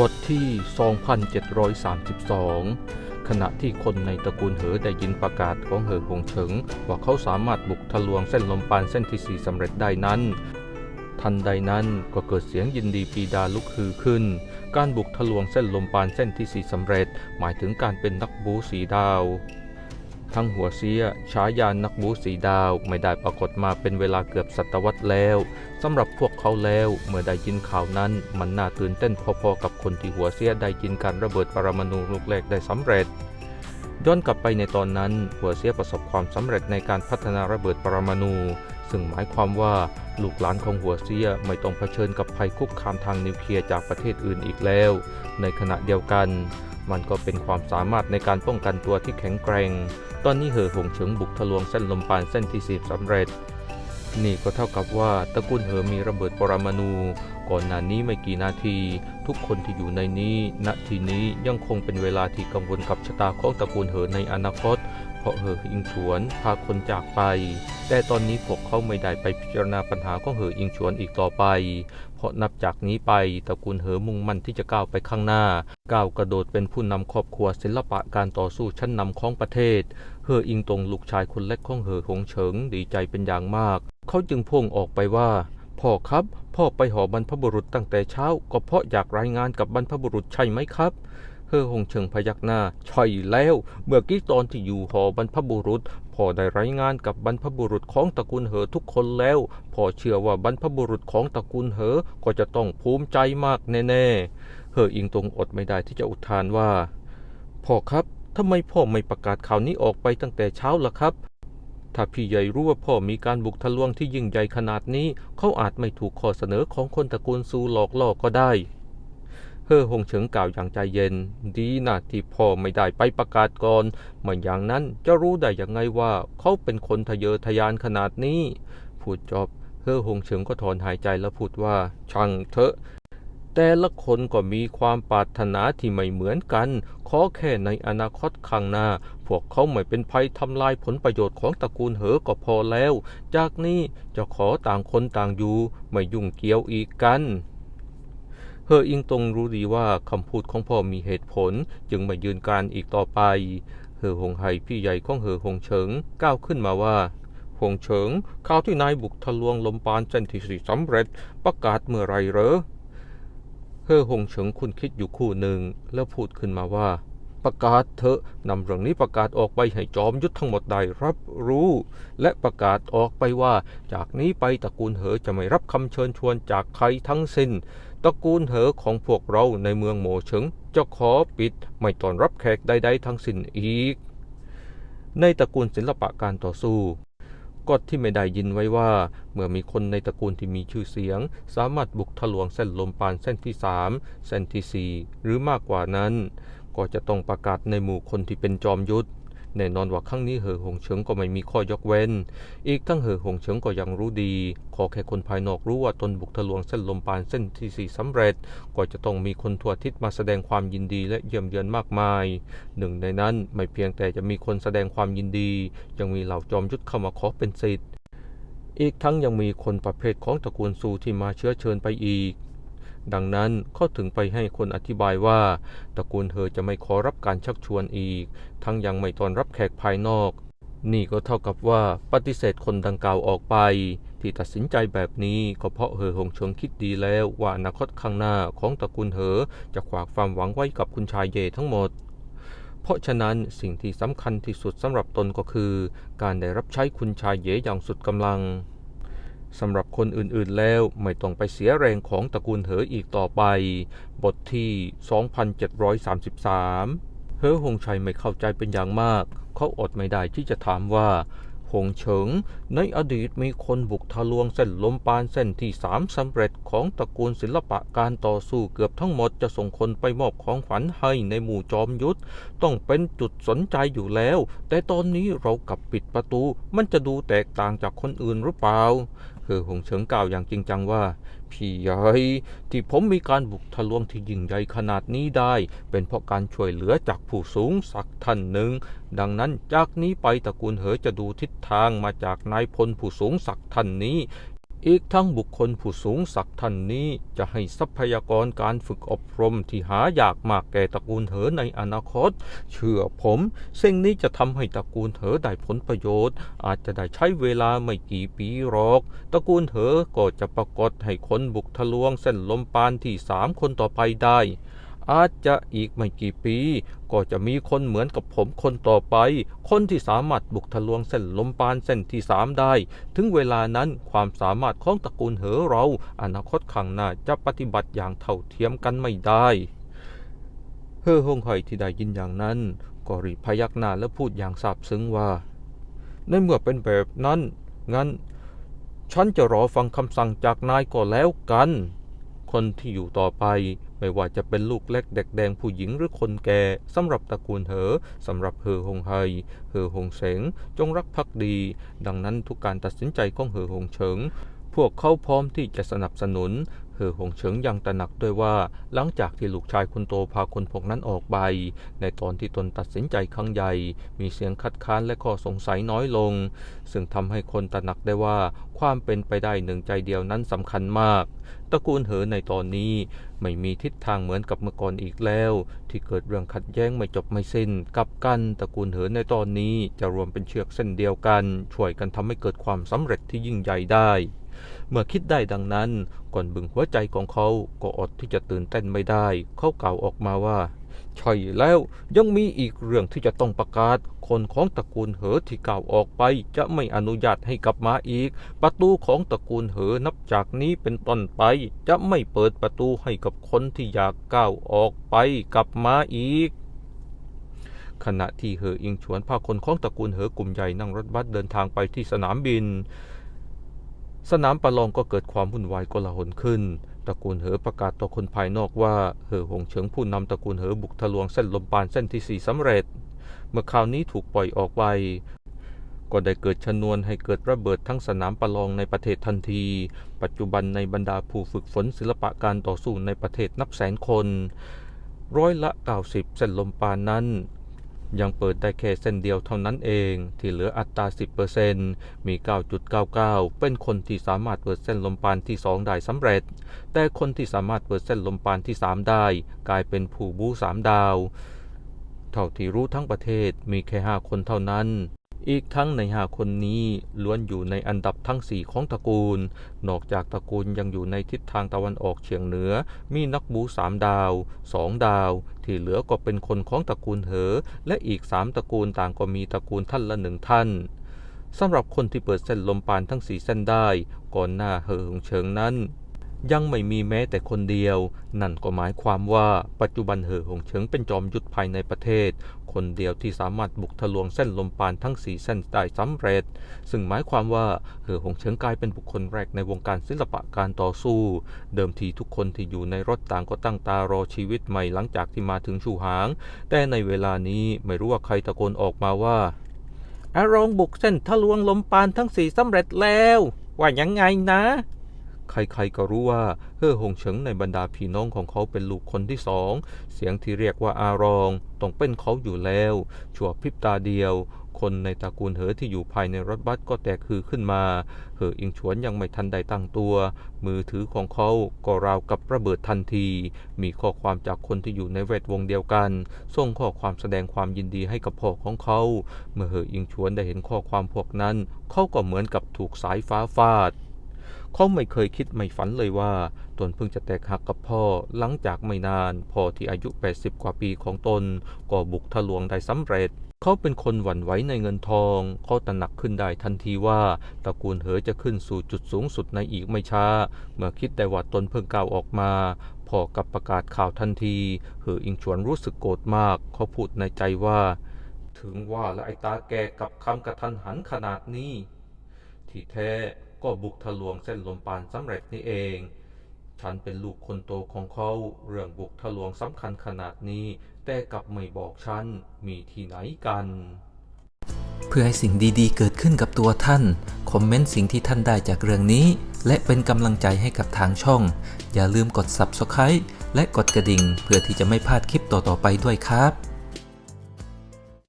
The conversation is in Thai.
บทที่ 2732 ขณะที่คนในตระกูลเหอได้ยินประกาศของเหอหงเฉิง ว่าเขาสามารถบุกทะลวงเส้นลมปานเส้นที่สี่สำเร็จได้นั้น ทันใดนั้นก็เกิดเสียงยินดีปีดาลุกฮือขึ้น การบุกทะลวงเส้นลมปานเส้นที่สี่สำเร็จ หมายถึงการเป็นนักบูสีดาว ทั้งหัวเสียฉายานักบูสีดาวไม่ได้ปรากฏมาเป็นเวลาเกือบศตวรรษแล้วสำหรับพวกเขาแล้วเมื่อได้ยินข่าวนั้น มันน่าตื่นเต้นพอๆกับคนที่หัวเสียได้ยินการระเบิดปรมาณูลูกแรกได้สำเร็จย้อนกลับไปในตอนนั้น หัวเสียประสบความสำเร็จในการพัฒนาระเบิดปรมาณูซึ่งหมายความว่าลูกหลานของหัวเสียไม่ต้องเผชิญกับภัยคุกคามทางนิวเคลียร์จากประเทศอื่นอีกแล้ว ในขณะเดียวกัน มันก็เป็นความสามารถในการป้องกันตัวที่แข็งแกร่ง ตอนนี้เหอหงเฉิงบุกทะลวงเส้นลมปานเส้นที่สิบสำเร็จ นี่ก็เท่ากับว่าตระกูลเหอมีระเบิดปรมาณู ก่อนหน้านี้ไม่กี่นาที ทุกคนที่อยู่ในนี้ ณ ทีนี้ยังคงเป็นเวลาที่กังวลกับชะตาของตระกูลเหอในอนาคต เพราะเหออิงฉวนพาคนจากไป แต่ตอนนี้พวกเขาไม่ได้ไปพิจารณาปัญหาของเหออิงฉวนอีกต่อไป เพราะนับจากนี้ไปตระกูลเหอมุ่งมั่นที่จะก้าวไปข้างหน้า ก้าวกระโดดเป็นผู้นำครอบครัวศิลปะการต่อสู้ชั้นนำของประเทศเหออิงตงลูกชายคนเล็กของเหอหงเฉิงดีใจเป็นอย่างมาก เขาจึงพ่งออกไปว่าพ่อครับ พ่อไปหอบรรพบุรุษตั้งแต่เช้า ก็เพราะอยากรายงานกับบรรพบุรุษใช่ไหมครับ เฮอหงเฉิงพยักหน้าใช่แล้ว เมื่อกี้ตอนที่อยู่หอบรรพบุรุษพ่อได้รายงานกับบรรพบุรุษของตระกูลเหอทุกคนแล้วพ่อเชื่อว่าบรรพบุรุษของตระกูลเหอก็จะต้องภูมิใจมากแน่ๆเฮออิงตรงอดไม่ได้ที่จะอุทานว่า พ่อครับทำไมพ่อไม่ประกาศข่าวนี้ออกไปตั้งแต่เช้าล่ะครับถ้าพี่ใหญ่รู้ว่าพ่อมีการบุกทะลวงที่ยิ่งใหญ่ขนาดนี้ เขาอาจไม่ถูกข้อเสนอของคนตระกูลซูหลอกล่อก็ได้ เฮ่อหงเฉิงกล่าวอย่างใจเย็น ดีนะที่พ่อไม่ได้ไปประกาศก่อนไม่อย่างนั้นจะรู้ได้อยังไงว่าเขาเป็นคนทะเยอทะยานขนาดนี้ พูดจบเฮ่อหงเฉิงก็ถอนหายใจแล้วพูดว่า ช่างเถอะ แต่ละคนก็มีความปรารถนาที่ไม่เหมือนกัน ขอแค่ในอนาคตข้างหน้า พวกเขาไม่เป็นภัยทำลายผลประโยชน์ของตระกูลเหอก็พอแล้ว จากนี้จะขอต่างคนต่างอยู่ไม่ยุ่งเกี่ยวอีกกัน เฮออิงตงรู้ดีว่าคำพูดของพ่อมีเหตุผล จึงไม่ยืนการอีกต่อไป เฮอหงไห่พี่ใหญ่ของเฮอหงเฉิงก้าวขึ้นมาว่าหงเฉิงข่าวที่นายบุกทะลวงลมปานเส้นที่สี่สำเร็จประกาศเมื่อไรเหรอ เฮอหงเฉิงคุณคิดอยู่คู่หนึ่งแล้วพูดขึ้นมาว่า ประกาศเถอะนำเรื่องนี้ประกาศออกไปให้จอมยุทธทั้งหมดได้รับรู้ และประกาศออกไปว่า จากนี้ไปตระกูลเหอจะไม่รับคำเชิญชวนจากใครทั้งสิ้นตระกูลเหอของพวกเราในเมืองโมเฉิงจะขอปิดไม่ต้อนรับแขกใด ๆ ทั้งสิ้นอีก ในตระกูลศิลปะการต่อสู้กฎที่ไม่ได้ยินไว้ว่า เมื่อมีคนในตระกูลที่มีชื่อเสียง สามารถบุกทะลวงเส้นลมปานเส้นที่สามเส้นที่สี่หรือมากกว่านั้น ก็จะต้องประกาศในหมู่คนที่เป็นจอมยุทธแน่นอนว่าครั้งนี้เหอหงเฉิงก็ไม่มีข้อยกเว้น อีกทั้งเหอหงเฉิงก็ยังรู้ดี ขอแค่คนภายนอกรู้ว่าตนบุกทะลวงเส้นลมปานเส้นที่สี่สำเร็จ ก็จะต้องมีคนทั่วทิศมาแสดงความยินดีและเยี่ยมเยือนมากมาย หนึ่งในนั้นไม่เพียงแต่จะมีคนแสดงความยินดี ยังมีเหล่าจอมยุทธเข้ามาขอเป็นสิทธิ์ อีกทั้งยังมีคนประเภทของตระกูลซูที่มาเชื้อเชิญไปอีก ดังนั้นเขาถึงไปให้คนอธิบายว่า ตระกูลเธอจะไม่ขอรับการชักชวนอีก ทั้งยังไม่ต้อนรับแขกภายนอก นี่ก็เท่ากับว่าปฏิเสธคนดังกล่าวออกไป ที่ตัดสินใจแบบนี้ก็เพราะเหอหงชงคิดดีแล้วว่าอนาคตข้างหน้าของตระกูลเหอจะขวากความหวังไว้กับคุณชายเย่ทั้งหมดเพราะฉะนั้นสิ่งที่สำคัญที่สุดสำหรับตนก็คือ การได้รับใช้คุณชายเย่อย่างสุดกำลัง สำหรับคนอื่นๆแล้วไม่ต้องไปเสียแรงของตระกูลเหออีกต่อไป บทที่ 2733 เฮอหงชัยไม่เข้าใจเป็นอย่างมาก เขาอดไม่ได้ที่จะถามว่าหงเฉิง ในอดีตมีคนบุกทะลวงเส้นลมปานเส้นที่สามสำเร็จของตระกูลศิลปะการต่อสู้เกือบทั้งหมดจะส่งคนไปมอบของขวัญให้ในหมู่จอมยุทธต้องเป็นจุดสนใจอยู่แล้ว แต่ตอนนี้เรากลับปิดประตูมันจะดูแตกต่างจากคนอื่นหรือเปล่า อหงเฉิงกล่าวอย่างจริงจังว่า พี่ใหญ่ที่ผมมีการบุกทะลวงที่ยิ่งใหญ่ขนาดนี้ได้ เป็นเพราะการช่วยเหลือจากผู้สูงสักท่านหนึ่ง ดังนั้นจากนี้ไปตระกูลเหอจะดูทิศทางมาจากนายพลผู้สูงศักดิ์ท่านนี้ อีกทั้งบุคคลผู้สูงศักดิ์ท่านนี้จะให้ทรัพยากรการฝึกอบรมที่หายากมากแก่ตระกูลเหอในอนาคต เชื่อผมสิ่งนี้จะทำให้ตระกูลเหอได้ผลประโยชน์ อาจจะได้ใช้เวลาไม่กี่ปีหรอก ตระกูลเหอก็จะปรากฏให้คนบุกทะลวงเส้นลมปานที่สามคนต่อไปได้ อาจจะอีกไม่กี่ปี ก็จะมีคนเหมือนกับผมคนต่อไป คนที่สามารถบุกทะลวงเส้นลมปานเส้นที่สามได้ ถึงเวลานั้นความสามารถของตระกูลเหอเรา อนาคตข้างหน้าจะปฏิบัติอย่างเท่าเทียมกันไม่ได้เฮ่อฮงไห่ที่ได้ยินอย่างนั้น ก็รีพยักหน้าและพูดอย่างซาบซึ้งว่า ในเมื่อเป็นแบบนั้น งั้น ฉันจะรอฟังคำสั่งจากนายก็แล้วกัน คนที่อยู่ต่อไป ไม่ว่าจะเป็นลูกเล็กเด็กแดงผู้หญิงหรือคนแก่สำหรับตระกูลเหอสำหรับเฮอฮงไฮเฮอฮงเสงจงรักภักดี ดังนั้นทุกการตัดสินใจของเฮอฮงเฉิง พวกเขาพร้อมที่จะสนับสนุน เฮอหงเฉิงยังตระหนักด้วยว่า หลังจากที่ลูกชายคนโตพาคนพวกนั้นออกไป ในตอนที่ตนตัดสินใจครั้งใหญ่ มีเสียงคัดค้านและข้อสงสัยน้อยลง ซึ่งทำให้คนตระหนักได้ว่าความเป็นไปได้หนึ่งใจเดียวนั้นสำคัญมากตระกูลเหอในตอนนี้ไม่มีทิศทางเหมือนกับเมื่อก่อนอีกแล้ว ที่เกิดเรื่องขัดแย้งไม่จบไม่สิ้นกับกันตระกูลเหอในตอนนี้จะรวมเป็นเชือกเส้นเดียวกัน ช่วยกันทำให้เกิดความสำเร็จที่ยิ่งใหญ่ได้ เมื่อคิดได้ดังนั้น ก่อนบึงหัวใจของเขาก็อดที่จะตื่นเต้นไม่ได้ เขากล่าวออกมาว่า ใช่แล้วยังมีอีกเรื่องที่จะต้องประกาศ คนของตระกูลเหอที่กล่าวออกไป จะไม่อนุญาตให้กลับมาอีก ประตูของตระกูลเหอนับจากนี้เป็นต้นไป จะไม่เปิดประตูให้กับคนที่อยากก้าวออกไปกลับมาอีกขณะที่เหออิงฉวนพาคนของตระกูลเหอกลุ่มใหญ่นั่งรถบัสเดินทางไปที่สนามบิน สนามประลองก็เกิดความวุ่นวายกลาหลขึ้น ตระกูลเหอประกาศต่อคนภายนอกว่า เหอหงเฉิงผู้นำตระกูลเหอบุกทะลวงเส้นลมปานเส้นที่สี่สำเร็จ เมื่อข่าวนี้ถูกปล่อยออกไป ก็ได้เกิดชนวนให้เกิดระเบิดทั้งสนามประลองในประเทศทันที ปัจจุบันในบรรดาผู้ฝึกฝนศิลปะการต่อสู้ในประเทศนับแสนคน ร้อยละ 90 เส้นลมปานนั้น ยังเปิดได้แค่เส้นเดียวเท่านั้นเอง ที่เหลืออัตรา 10%มี 9.99 เป็นคนที่สามารถเปิดเส้นลมปานที่ 2 ได้สำเร็จ แต่คนที่สามารถเปิดเส้นลมปานที่ 3 ได้ กลายเป็นผู้บูสามดาว เท่าที่รู้ทั้งประเทศมีแค่ 5 คนเท่านั้น อีกทั้งใน5คนนี้ล้วนอยู่ในอันดับทั้ง4ของตระกูล นอกจากตระกูลยังอยู่ในทิศทางตะวันออกเฉียงเหนือ มีนักบูสามดาว2ดาว ที่เหลือก็เป็นคนของตระกูลเหอ และอีก3ตระกูลต่างก็มีตระกูลท่านละหนึ่งท่านสำหรับคนที่เปิดเส้นลมปานทั้งสีเส้นได้ ก่อนหน้าเหอหงเฉิงนั้น ยังไม่มีแม้แต่คนเดียว นั่นก็หมายความว่าปัจจุบันเหอหงเฉิงเป็นจอมยุทธภายในประเทศ คนเดียวที่สามารถบุกทะลวงเส้นลมปานทั้งสีเส้นได้สำเร็จ ซึ่งหมายความว่าเหอหงเฉิงกลายเป็นบุคคลแรกในวงการศิลปะการต่อสู้ เดิมทีทุกคนที่อยู่ในรถต่างก็ตั้งตารอชีวิตใหม่หลังจากที่มาถึงชูหาง แต่ในเวลานี้ไม่รู้ว่าใครตะโกนออกมาว่าอารองบุกเส้นทะลวงลมปานทั้งสี่สำเร็จแล้ว ว่ายังไงนะ ใครๆก็รู้ว่าเฮ่อหงเฉิงในบรรดาพี่น้องของเขาเป็นลูกคนที่สอง เสียงที่เรียกว่าอารองต้องเป็นเขาอยู่แล้ว ชั่วพริบตาเดียว คนในตระกูลเหอที่อยู่ภายในรถบัสก็แตกคือขึ้นมา เหออิงฉวนยังไม่ทันได้ตั้งตัว มือถือของเขาก็ราวกับระเบิดทันที มีข้อความจากคนที่อยู่ในแวดวงเดียวกัน ส่งข้อความแสดงความยินดีให้กับพ่อของเขา เมื่อเหออิงฉวนได้เห็นข้อความพวกนั้น เขาก็เหมือนกับถูกสายฟ้าฟาด เขาไม่เคยคิดไม่ฝันเลยว่า ตนเพิ่งจะแตกหักกับพ่อหลังจากไม่นานพ่อที่อายุ 80 กว่าปีของตน ก็บุกทะลวงได้สำเร็จเขาเป็นคนหวั่นไหวในเงินทอง เขาตระหนักขึ้นได้ทันทีว่าตระกูลเหอจะขึ้นสู่จุดสูงสุดในอีกไม่ช้า เมื่อคิดได้ว่าตนเพิ่งก้าวออกมาพ่อกับประกาศข่าวทันที เหออิงชวนรู้สึกโกรธมาก เขาพูดในใจว่า ถึงว่าและไอ้ตาแกกับคำกระทันหันขนาดนี้ ที่แท้ ก็บุกทะลวงเส้นลมปานสำเร็จนี่เอง ฉันเป็นลูกคนโตของเขาเรื่องบุกทะลวงสำคัญขนาดนี้ แต่กลับไม่บอกฉัน มีที่ไหนกัน เพื่อให้สิ่งดีๆ เกิดขึ้นกับตัวท่าน คอมเมนต์สิ่งที่ท่านได้จากเรื่องนี้ และเป็นกำลังใจให้กับทางช่อง อย่าลืมกด Subscribe และกดกระดิ่ง เพื่อที่จะไม่พลาดคลิปต่อๆไปด้วยครับ